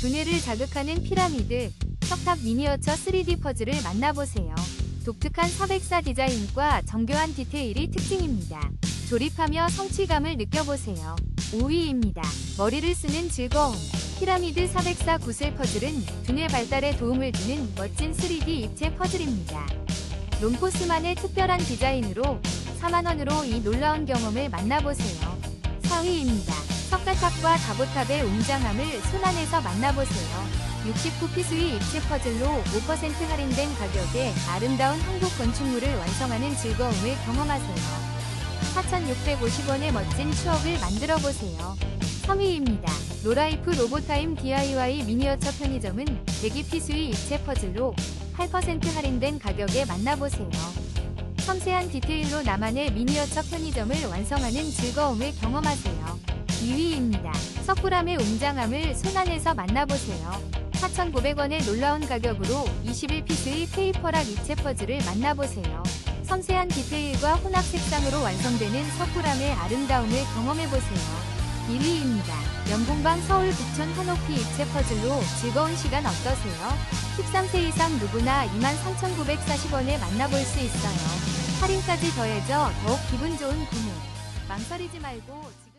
두뇌를 자극하는 피라미드, 석탑 미니어처 3D 퍼즐을 만나보세요. 독특한 404 디자인과 정교한 디테일이 특징입니다. 조립하며 성취감을 느껴보세요. 5위입니다. 머리를 쓰는 즐거움. 피라미드 404 구슬 퍼즐은 두뇌 발달에 도움을 주는 멋진 3D 입체 퍼즐입니다. 롬포스만의 특별한 디자인으로 4만원으로 이 놀라운 경험을 만나보세요. 4위입니다. 석가탑과 다보탑의 웅장함을 손안에서 만나보세요. 69피스의 입체 퍼즐로 5% 할인된 가격에 아름다운 한국 건축물을 완성하는 즐거움을 경험하세요. 4,650원의 멋진 추억을 만들어 보세요. 3위입니다. 로라이프 로보타임 DIY 미니어처 편의점은 대기피수의 입체 퍼즐로 8% 할인된 가격에 만나보세요. 섬세한 디테일로 나만의 미니어처 편의점을 완성하는 즐거움을 경험하세요. 2위입니다. 석굴암의 웅장함을 손안에서 만나보세요. 4,900원의 놀라운 가격으로 21피스의 페이퍼락 입체 퍼즐을 만나보세요. 섬세한 디테일과 혼합 색상으로 완성되는 석굴암의 아름다움을 경험해보세요. 1위입니다. 연봉방 서울 북촌 한옥피 입체 퍼즐로 즐거운 시간 어떠세요? 13세 이상 누구나 23,940원에 만나볼 수 있어요. 할인까지 더해져 더욱 기분 좋은 구매. 망설이지 말고 지금